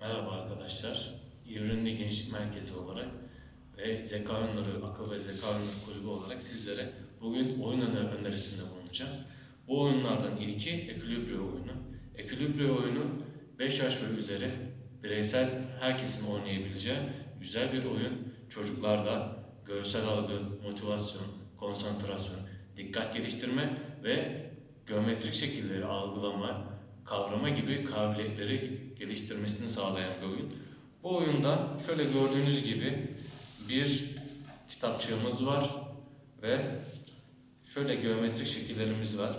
Merhaba arkadaşlar. Ürünlü Gençlik Merkezi olarak ve Zeka Oyunları, Akıl ve Zeka Oyunları Kulübü olarak sizlere bugün oyun öner- önerisinde bulunacağım. Bu oyunlardan ilki Equilibrio oyunu. Equilibrio oyunu 5 yaş ve üzeri bireysel herkesin oynayabileceği güzel bir oyun. Çocuklarda görsel algı, motivasyon, konsantrasyon, dikkat geliştirme ve geometrik şekilleri algılama, kavrama gibi kabiliyetleri geliştirmesini sağlayan bir oyun. Bu oyunda şöyle gördüğünüz gibi bir kitapçığımız var ve şöyle geometrik şekillerimiz var.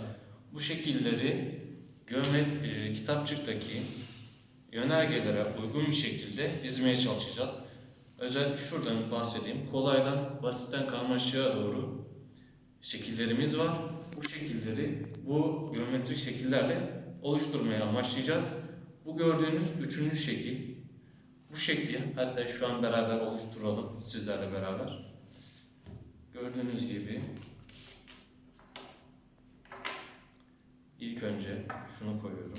Bu şekilleri geomet e, kitapçıktaki yönergelere uygun bir şekilde dizmeye çalışacağız. Özel şuradan bahsedeyim. Kolaydan basitten karmaşığa doğru şekillerimiz var. Bu şekilleri bu geometrik şekillerle oluşturmaya amaçlayacağız. Bu gördüğünüz üçüncü şekil. Bu şekli hatta şu an beraber oluşturalım sizlerle beraber. Gördüğünüz gibi ilk önce şunu koyuyorum.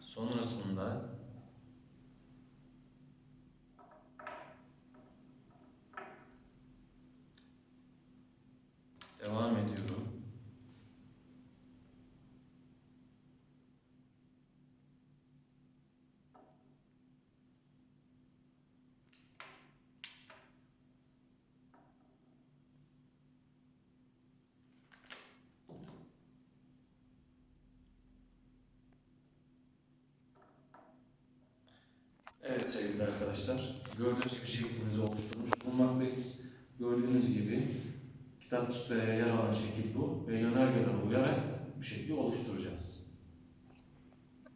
Sonrasında Evet sevgili arkadaşlar, gördüğünüz gibi şeklimizi oluşturmuş bulunmaktayız. Gördüğünüz gibi kitapçıkta yer alan şekil bu ve yönergelere uyarak bu şekli oluşturacağız.